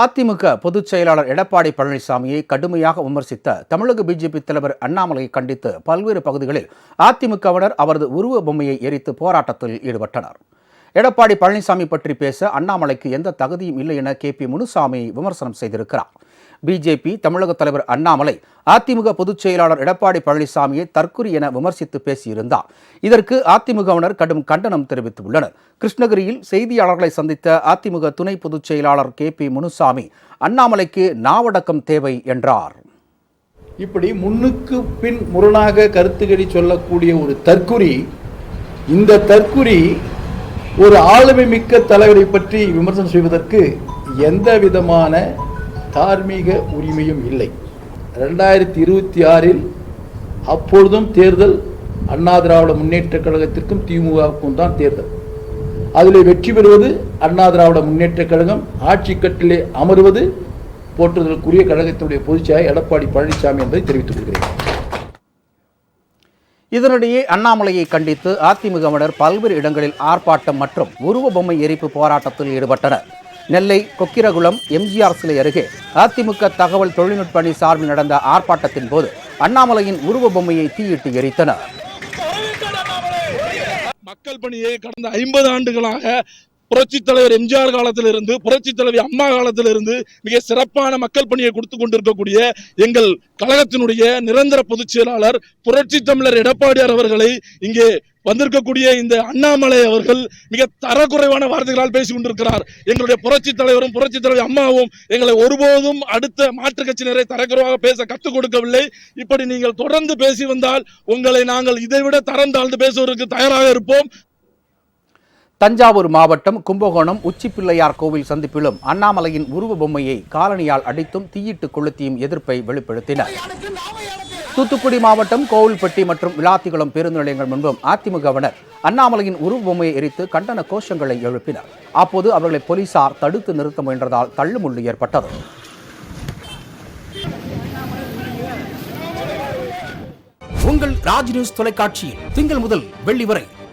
அதிமுக பொதுச் செயலாளர் எடப்பாடி பழனிசாமியை கடுமையாக விமர்சித்த தமிழக பிஜேபி தலைவர் அண்ணாமலையை கண்டித்து பல்வேறு பகுதிகளில் அதிமுகவினர் அவரது உருவ பொம்மையை எரித்து போராட்டத்தில் ஈடுபட்டனர். எடப்பாடி பழனிசாமி பற்றி பேச அண்ணாமலைக்கு எந்த தகுதியும் இல்லை என கே பி முனுசாமி விமர்சனம் செய்திருக்கிறார். பிஜேபி தமிழக தலைவர் அண்ணாமலை அதிமுக பொதுச் செயலாளர் எடப்பாடி பழனிசாமியை தற்குறி என விமர்சித்து பேசியிருந்தார். இதற்கு அதிமுகவினர் கடும் கண்டனம் தெரிவித்துள்ளனர். கிருஷ்ணகிரியில் செய்தியாளர்களை சந்தித்த அதிமுக துணை பொதுச் செயலாளர் கே பி முனுசாமி அண்ணாமலைக்கு நாவடக்கம் தேவை என்றார். இப்படி முன்னுக்கு பின் முரணாக கருத்துக்களை சொல்லக்கூடிய ஒரு தற்குறி இந்த தற்குறி ஒரு ஆளுமை மிக்க தலைவரை பற்றி விமர்சனம் செய்வதற்கு எந்த விதமான தார்மீக உரிமையும் இல்லை. ரெண்டாயிரத்தி இருபத்தி ஆறில் அப்பொழுதும் தேர்தல் அண்ணா திராவிட முன்னேற்றக் கழகத்திற்கும் திமுகவுக்கும் தான் தேர்தல். அதில் வெற்றி பெறுவது அண்ணா திராவிட முன்னேற்றக் கழகம் ஆட்சி கட்டிலே அமர்வது போற்றுதலுக்குரிய கழகத்தினுடைய பொதுச்செயலாளர் எடப்பாடி பழனிசாமி என்பதை தெரிவித்துக் கொள்கிறேன். இதனிடையே அண்ணாமலையை கண்டித்து அதிமுகவினர் பல்வேறு இடங்களில் ஆர்ப்பாட்டம் மற்றும் உருவ பொம்மை எரிப்பு போராட்டத்தில் ஈடுபட்டனர். நெல்லை கொக்கிரகுளம் எம்ஜிஆர் சிலை அருகே அதிமுக தகவல் தொழில்நுட்ப அணி சார்பில் நடந்த ஆர்ப்பாட்டத்தின் போது அண்ணாமலையின் உருவ பொம்மையை தீயிட்டு எரித்தனர். மக்கள் பணியை கடந்த ஐம்பது ஆண்டுகளாக புரட்சி தலைவர் எம்ஜிஆர் காலத்திலிருந்து புரட்சி தலைவி அம்மா காலத்திலிருந்து மிக சிறப்பான மக்கள் பணியை கொடுத்து கொண்டிருக்கக்கூடிய எங்கள் கழகத்தினுடைய நிரந்தர பொதுச் செயலாளர் புரட்சி தமிழர் எடப்பாடியார் அவர்களை இங்கே வந்திருக்கக்கூடிய இந்த அண்ணாமலை அவர்கள் மிக தரக்குறைவான வார்த்தைகளால் பேசிக் கொண்டிருக்கிறார். எங்களுடைய புரட்சி தலைவரும் புரட்சி தலைவர் அம்மாவும் எங்களை ஒருபோதும் அடுத்த மாற்றுக் கட்சியினரை தரக்குறைவாக பேச கற்றுக் கொடுக்கவில்லை. இப்படி நீங்கள் தொடர்ந்து பேசி வந்தால் உங்களை நாங்கள் இதைவிட தரம் தாழ்ந்து பேசுவதற்கு தயாராக இருப்போம். தஞ்சாவூர் மாவட்டம் கும்பகோணம் உச்சிப்பிள்ளையார் கோவில் சந்திப்பிலும் அண்ணாமலையின் உருவ பொம்மையை காலணியால் அடித்தும் தீயிட்டு கொளுத்தியும் எதிர்ப்பை வெளிப்படுத்தினர். தூத்துக்குடி மாவட்டம் கோவில்பட்டி மற்றும் விளாத்திகுளம் பேருந்து நிலையங்கள் முன்பும் அதிமுகவினர் அண்ணாமலையின் உருவ பொம்மையை எரித்து கண்டன கோஷங்களை எழுப்பினர். அப்போது அவர்களை போலீசார் தடுத்து நிறுத்த முயன்றதால் தள்ளுமுள்ளு ஏற்பட்டது. உங்கள் ராஜ் நியூஸ் தொலைக்காட்சியில் திங்கள் முதல் வெள்ளி வரை